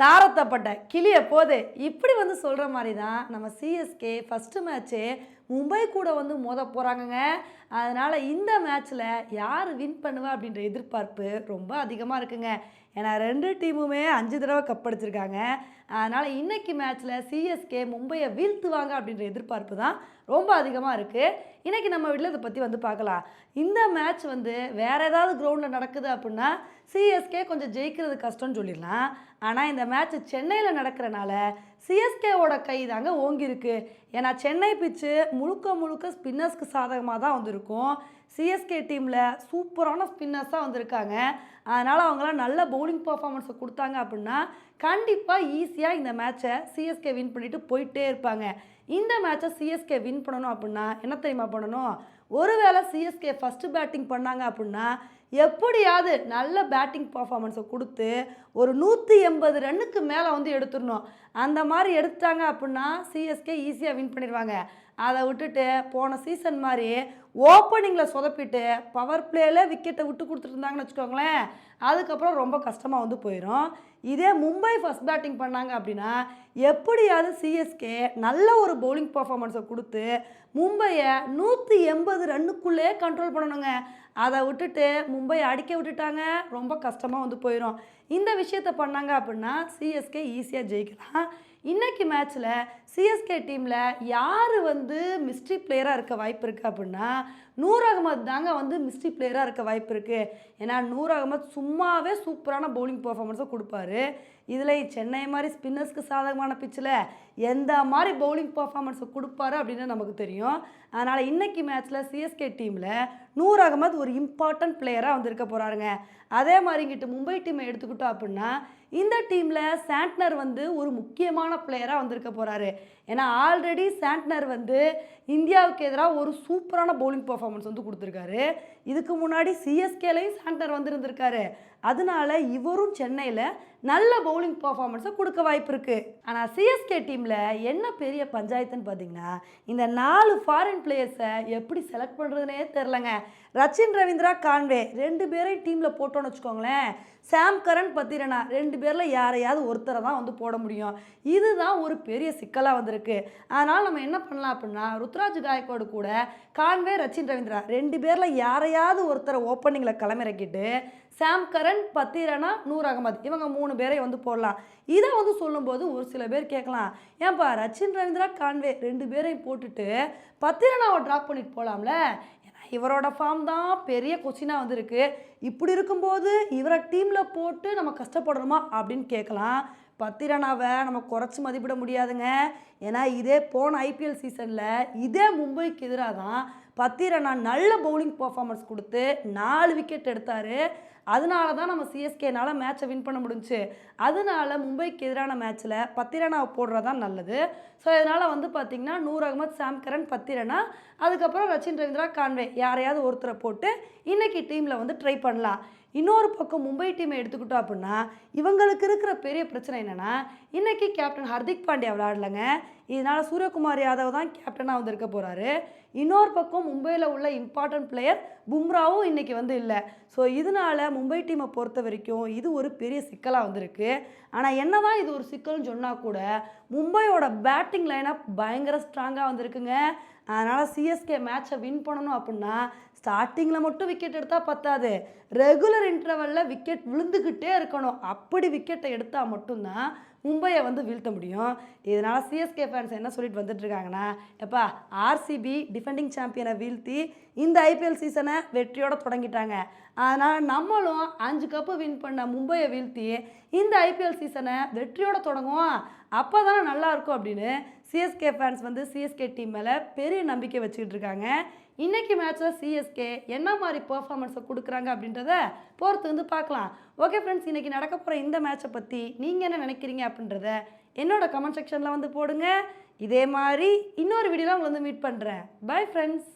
தாரத்தப்பட்ட கிளிய போது இப்படி வந்து சொல்கிற மாதிரி தான் நம்ம சிஎஸ்கே ஃபஸ்ட்டு மேட்ச்சே மும்பை கூட வந்து மோத போகிறாங்கங்க அதனால் இந்த மேட்ச்சில் யார் வின் பண்ணுவா அப்படின்ற எதிர்பார்ப்பு ரொம்ப அதிகமாக இருக்குங்க. ஏன்னா ரெண்டு டீமுமே அஞ்சு தடவை கப் அடிச்சிருக்காங்க. அதனால் இன்னைக்கு மேட்ச்சில் சிஎஸ்கே மும்பையை வீழ்த்துவாங்க அப்படின்ற எதிர்பார்ப்பு தான் ரொம்ப அதிகமாக இருக்குது இன்றைக்கி நம்ம வீட்டில் இதை பற்றி வந்து பார்க்கலாம். இந்த மேட்ச் வந்து வேறு ஏதாவது கிரவுண்டில் நடக்குது அப்படின்னா சிஎஸ்கே கொஞ்சம் ஜெயிக்கிறது கஷ்டம்னு சொல்லிடலாம். ஆனால் இந்த மேட்ச் சென்னையில் நடக்கிறனால சிஎஸ்கேவோட கை தாங்க ஓங்கியிருக்கு. ஏன்னா சென்னை பிச்சு முழுக்க முழுக்க ஸ்பின்னர்ஸ்க்கு சாதகமாக தான் வந்திருக்கும். சிஎஸ்கே டீமில் சூப்பரான ஸ்பின்னர்ஸாக வந்திருக்காங்க. அதனால் அவங்களாம் நல்ல பவுலிங் பர்ஃபார்மன்ஸை கொடுத்தாங்க அப்படின்னா கண்டிப்பாக ஈஸியாக இந்த மேட்சை சிஎஸ்கே வின் பண்ணிட்டு போயிட்டே இருப்பாங்க. இந்த மேட்சை சிஎஸ்கே வின் பண்ணணும் அப்படின்னா என்ன தெரியுமா பண்ணணும்? ஒருவேளை சிஎஸ்கே ஃபஸ்ட்டு பேட்டிங் பண்ணாங்க அப்படின்னா எப்படியாவது நல்ல பேட்டிங் பர்ஃபார்மன்ஸை கொடுத்து ஒரு நூற்றி எண்பது ரன்னுக்கு மேலே வந்து எடுத்துடணும். அந்த மாதிரி எடுத்தாங்க அப்படின்னா சிஎஸ்கே ஈஸியாக வின் பண்ணிடுவாங்க. அதை விட்டுட்டு போன சீசன் மாதிரி ஓப்பனிங்கில் சொதப்பிட்டு பவர் பிளேயில் விக்கெட்டை விட்டு கொடுத்துருந்தாங்கன்னு வச்சுக்கோங்களேன். அதுக்கப்புறம் ரொம்ப கஷ்டமாக வந்து போயிடும் இதே மும்பை ஃபஸ்ட் பேட்டிங் பண்ணாங்க அப்படின்னா எப்படியாவது சிஎஸ்கே நல்ல ஒரு பவுலிங் பர்ஃபார்மன்ஸை கொடுத்து மும்பையை நூற்றி எண்பது ரன்னுக்குள்ளே கண்ட்ரோல் பண்ணணுங்க. அதை விட்டுட்டு மும்பை அடிக்க விட்டுட்டாங்க. ரொம்ப கஷ்டமாக வந்து போயிடும் இந்த விஷயத்தை பண்ணாங்க அப்படின்னா சிஎஸ்கே ஈஸியாக ஜெயிக்கலாம். இன்றைக்கி மேட்ச்சில் சிஎஸ்கே டீமில் யார் வந்து மிஸ்ட்ரி பிளேயராக இருக்க வாய்ப்பு இருக்குது அப்படின்னா நூர் அகமது தாங்க வந்து மிஸ்ட்ரி பிளேயராக இருக்க வாய்ப்பு இருக்குது ஏன்னா நூர் அகமது சும்மாவே சூப்பரான பவுலிங் பர்ஃபார்மன்ஸை கொடுப்பாரு. இதில் சென்னை மாதிரி ஸ்பின்னர்ஸ்க்கு சாதகமான பிச்சில் எந்த மாதிரி பவுலிங் பர்ஃபார்மன்ஸை கொடுப்பாரு அப்படின்னு நமக்கு தெரியும். அதனால் இன்னைக்கு மேட்ச்சில் சிஎஸ்கே டீமில் நூர் அகமது ஒரு இம்பார்ட்டன்ட் பிளேயராக வந்திருக்க போகிறாருங்க அதே மாதிரி இங்கிட்டு மும்பை டீமை எடுத்துக்கிட்டோம் அப்படின்னா இந்த டீமில் சாண்ட்னர் வந்து ஒரு முக்கியமான பிளேயராக வந்திருக்க போகிறாரு ஏன்னா ஆல்ரெடி சாண்ட்னர் வந்து இந்தியாவுக்கு எதிராக ஒரு சூப்பரான பவுலிங் பர்ஃபார்மன்ஸ் வந்து கொடுத்துருக்காரு. இதுக்கு முன்னாடி சிஎஸ்கேலையும் சாண்ட்னர் வந்திருந்திருக்காரு. அதனால இவரும் சென்னையில் நல்ல பவுலிங் பர்ஃபார்மன்ஸை கொடுக்க வாய்ப்பு இருக்குது ஆனால் சிஎஸ்கே டீமில் என்ன பெரிய பஞ்சாயத்துன்னு பார்த்தீங்கன்னா இந்த நாலு ஃபாரின் பிளேயர்ஸை எப்படி செலக்ட் பண்ணுறதுனே தெரிலங்க ரச்சின் ரவீந்திரா கான்வே ரெண்டு பேரையும் டீமில் போட்டோன்னு வச்சுக்கோங்களேன். சாம் கரன் பத்திரனா ரெண்டு பேரில் யாரையாவது ஒருத்தரை தான் வந்து போட முடியும். இதுதான் ஒரு பெரிய சிக்கலாக வந்திருக்கு. அதனால் நம்ம என்ன பண்ணலாம் அப்படின்னா ருத்ராஜ் காயக்கோடு கூட கான்வே ரச்சின் ரவீந்திரா ரெண்டு பேரில் யாரையாவது ஒருத்தரை ஓப்பனிங்கில் களமிறக்கிட்டு சாம் கரண் பத்திரனா நூர் அகமது. இவங்க மூணு பேரை வந்து போடலாம். இதை வந்து சொல்லும்போது ஒரு சில பேர் கேட்கலாம். ஏன்பா ரச்சின் ரவீந்திரா கான்வே ரெண்டு பேரையும் போட்டுட்டு பத்திரனாவை ட்ராப் பண்ணிட்டு போகலாம்ல ஏன்னா இவரோட ஃபார்ம் தான் பெரிய கொஸ்டினாக வந்திருக்கு. இப்படி இருக்கும்போது இவரை டீமில் போட்டு நம்ம கஷ்டப்படணுமா அப்படின்னு கேட்கலாம். பத்திரனாவை நம்ம குறைச்சி மதிப்பிட முடியாதுங்க. ஏன்னா இதே போன ஐபிஎல் சீசனில் இதே மும்பைக்கு எதிராக தான் பத்திரனா நல்ல பவுலிங் பர்ஃபார்மன்ஸ் கொடுத்து நாலு விக்கெட் எடுத்தார். அதனால தான் நம்ம சிஎஸ்கேனால் மேட்ச்சை வின் பண்ண முடிஞ்சுச்சு அதனால மும்பைக்கு எதிரான மேட்ச்சில் பத்திரனாவை போடுறது தான் நல்லது. ஸோ இதனால் வந்து பார்த்திங்கன்னா நூர் அகமது சாம்கரன் பத்திரனா அதுக்கப்புறம் ரச்சின் ரவீந்திரா கான்வே யாரையாவது ஒருத்தரை போட்டு இன்றைக்கி டீமில் வந்து ட்ரை பண்ணலாம். இன்னொரு பக்கம் மும்பை டீமை எடுத்துக்கிட்டோம் அப்படின்னா இவங்களுக்கு இருக்கிற பெரிய பிரச்சனை என்னென்னா இன்றைக்கி கேப்டன் ஹர்திக் பாண்டியா விளையாடலைங்க. இதனால் சூரியகுமார் யாதவ் தான் கேப்டனாக வந்திருக்க போகிறாரு இன்னொரு பக்கம் மும்பையில் உள்ள இம்பார்ட்டன்ட் பிளேயர் பும்ராவும் இன்றைக்கி வந்து இல்லை. ஸோ இதனால மும்பை டீமை பொறுத்த வரைக்கும் இது ஒரு பெரிய சிக்கலாக வந்திருக்கு. ஆனால் என்ன தான் இது ஒரு சிக்கல்னு சொன்னால் கூட மும்பையோட பேட்டிங் லைனப் பயங்கர ஸ்ட்ராங்காக வந்திருக்குங்க. அதனால் சிஎஸ்கே மேட்சை வின் பண்ணணும் அப்படின்னா ஸ்டார்டிங்கில் மட்டும் விக்கெட் எடுத்தால் பத்தாது. ரெகுலர் இன்டர்வலில் விக்கெட் விழுந்துக்கிட்டே இருக்கணும். அப்படி விக்கெட்டை எடுத்தால் மட்டும்தான் மும்பையை வந்து வீழ்த்த முடியும். இதனால் சிஎஸ்கே ஃபேன்ஸ் என்ன சொல்லிட்டு வந்துட்டுருக்காங்கன்னா எப்பா ஆர்சிபி டிஃபெண்டிங் சாம்பியனை வீழ்த்தி இந்த ஐபிஎல் சீசனை வெற்றியோட தொடங்கிட்டாங்க. அதனால் நம்மளும் அஞ்சு கப்பு வின் பண்ண மும்பையை வீழ்த்தி இந்த ஐபிஎல் சீசனை வெற்றியோட தொடங்குவோம். அப்போ தானே நல்லாயிருக்கும் அப்படின்னு சிஎஸ்கே ஃபேன்ஸ் வந்து சிஎஸ்கே டீம் மேலே பெரிய நம்பிக்கை வச்சுக்கிட்டு இருக்காங்க. இன்றைக்கி மேட்ச்சில் சிஎஸ்கே என்ன மாதிரி பெர்ஃபார்மன்ஸை கொடுக்குறாங்க அப்படின்றத பொறுத்து வந்து பார்க்கலாம். ஓகே ஃப்ரெண்ட்ஸ் இன்றைக்கி நடக்க போகிற இந்த மேட்சை பற்றி நீங்கள் என்ன நினைக்கிறீங்க அப்படின்றத என்னோட கமெண்ட் செக்ஷனில் வந்து போடுங்க. இதே மாதிரி இன்னொரு வீடியோவில் உங்களை வந்து மீட் பண்ணுறேன் பை ஃப்ரெண்ட்ஸ்